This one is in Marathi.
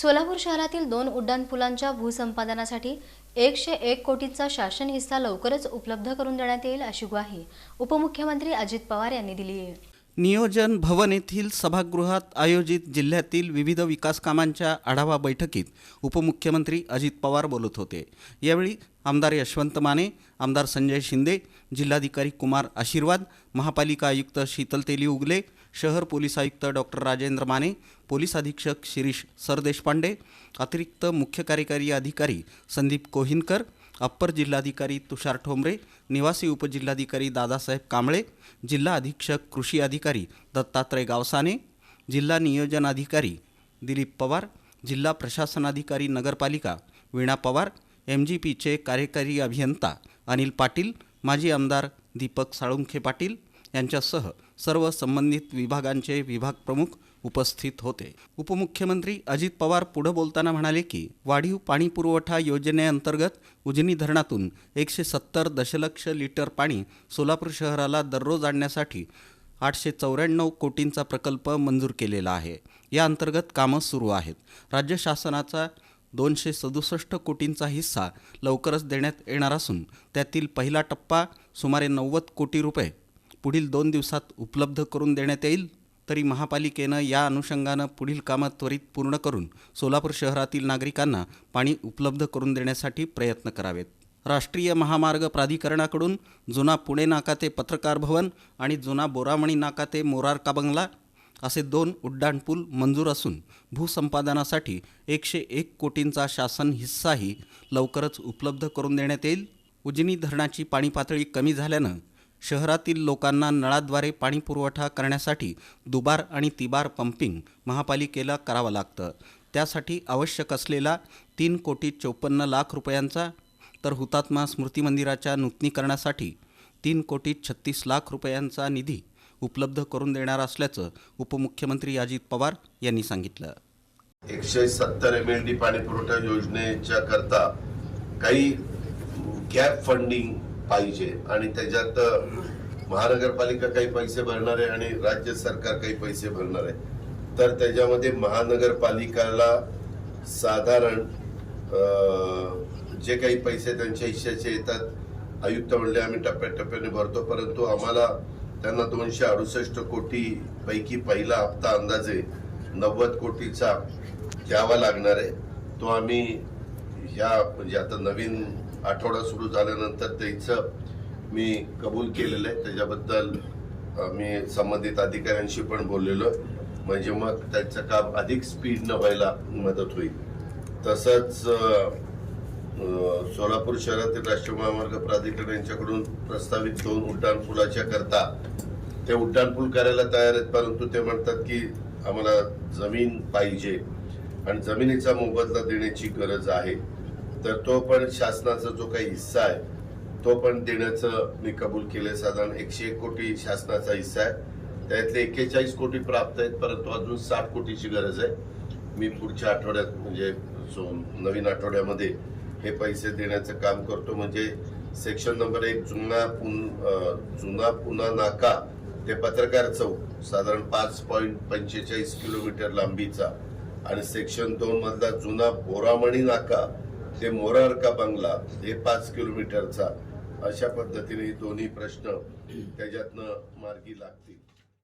सोलापूर शहरातील दोन उड्डाणपुलांच्या भूसंपादनासाठी एकशे एक कोटीचा शासन हिस्सा लवकरच उपलब्ध करून देण्यात येईल अशी ग्वाही उपमुख्यमंत्री अजित पवार यांनी दिली आहे. नियोजन भवन येथील सभागृहात आयोजित जिल्ह्यातील विविध विकास कामांच्या आढावा बैठकीत उपमुख्यमंत्री अजित पवार बोलत होते. यावेळी आमदार यशवंत माने आमदार संजय शिंदे जिल्हाधिकारी कुमार आशीर्वाद महापालिका आयुक्त शीतल तेली उगले शहर पोलीस आयुक्त डॉक्टर राजेंद्र माने पोलीस अधीक्षक शिरीष सरदेशपांडे अतिरिक्त मुख्य कार्यकारी अधिकारी संदीप कोहिनकर अप्पर जिल्हाधिकारी तुषार ठोंबरे निवासी उपजिल्हाधिकारी दादासाहेब कांबळे जिल्हा अधीक्षक कृषी अधिकारी दत्तात्रय गावसाने जिल्हा नियोजन अधिकारी दिलीप पवार जिल्हा प्रशासनाधिकारी नगरपालिका वीणा पवार एम जी पीचे कार्यकारी अभियंता अनिल पाटील माजी आमदार दीपक साळुंखे पाटील यांच्यासह सर्व संबंधित विभागांचे विभाग प्रमुख उपस्थित होते. उपमुख्यमंत्री अजित पवार पुढे बोलताना म्हणाले की वाढीव पाणी पुरवठा योजनेअंतर्गत उजनी धरणातून एकशे सत्तर दशलक्ष लिटर पाणी सोलापूर शहराला दररोज आणण्यासाठी आठशे चौऱ्याण्णव कोटींचा प्रकल्प मंजूर केलेला आहे. या अंतर्गत कामं सुरू आहेत. राज्य शासनाचा दोनशे सदुसष्ट कोटींचा हिस्सा लवकरच देण्यात येणार असून त्यातील पहिला टप्पा सुमारे नव्वद कोटी रुपये पुढील दोन दिवसात उपलब्ध करून देण्यात येईल तरी महापालिकेनं या अनुषंगानं पुढील कामं त्वरित पूर्ण करून सोलापूर शहरातील नागरिकांना पाणी उपलब्ध करून देण्यासाठी प्रयत्न करावेत. राष्ट्रीय महामार्ग प्राधिकरणाकडून जुना पुणे नाका ते पत्रकार भवन आणि जुना बोरामणी नाका ते मोरारका बंगला असे दोन उड्डाणपूल मंजूर असून भूसंपादनासाठी एकशे एक कोटींचा शासन हिस्साही लवकरच उपलब्ध करून देण्यात येईल. उजनी धरणाची पाणी पातळी कमी झाल्यानं शहरातील लोकांना नळाद्वारे पाणी पुरवठा करण्यासाठी दुबार आणि तिबार पंपिंग महापालिकेला करावं लागतं. त्यासाठी आवश्यक असलेला तीन कोटी चौपन्न लाख रुपयांचा तर हुतात्मा स्मृती मंदिराच्या नूतनीकरणासाठी तीन कोटी छत्तीस लाख रुपयांचा निधी उपलब्ध करून देणार असल्याचं उपमुख्यमंत्री अजित पवार यांनी सांगितलं. एकशे सत्तर एम एल डी पाणी पुरवठा योजनेच्या करता काही गॅप फंडिंग पाहिजे. आणि त्याच्यात महानगरपालिका काही पैसे भरणार आहे आणि राज्य सरकार काही पैसे भरणार आहे. तर त्याच्यामध्ये महानगरपालिकाला साधारण जे काही पैसे त्यांच्या हिश्श्याचे येतात आयुक्त म्हणले आम्ही टप्प्याटप्प्याने भरतो. परंतु आम्हाला त्यांना दोनशे अडुसष्ट कोटी पैकी पहिला हप्ता अंदाजे नव्वद कोटीचा द्यावा लागणार आहे. तो आम्ही ह्या म्हणजे आता नवीन आठवडा सुरू झाल्यानंतर त्याचं मी कबूल केलेलं आहे. त्याच्याबद्दल मी संबंधित अधिकाऱ्यांशी पण बोललेलो आहे. म्हणजे मग त्याचं काम अधिक स्पीडनं व्हायला मदत होईल. तसंच सोलापूर शहरातील राष्ट्रीय महामार्ग प्राधिकरण यांच्याकडून प्रस्तावित दोन उड्डाणपुलाच्या करता ते उड्डाणपूल करायला तयार आहेत परंतु ते म्हणतात की आम्हाला जमीन पाहिजे आणि जमिनीचा मोबदला देण्याची गरज आहे. तर तो पण शासनाचा जो काही हिस्सा आहे तो पण देण्याचं मी कबूल केलं साधारण एकशे एक कोटी शासनाचा हिस्सा आहे. त्यातले एक्केचाळीस कोटी प्राप्त आहेत परंतु अजून साठ कोटीची गरज आहे. मी पुढच्या आठवड्यात म्हणजे नवीन आठवड्यामध्ये हे पैसे देण्याचं काम करतो म्हणजे सेक्शन नंबर एक जुना पुन जुना पुना नाका ते पत्रकार चौक साधारण पाच पॉईंट पंचेचाळीस किलोमीटर लांबीचा. आणि सेक्शन दोन मधला जुना बोरामणी नाका ते मोरार का बंगला हे पाच किलोमीटरचा अशा पद्धतीने दोन्ही प्रश्न त्याच्यातनं मार्गी लागतील.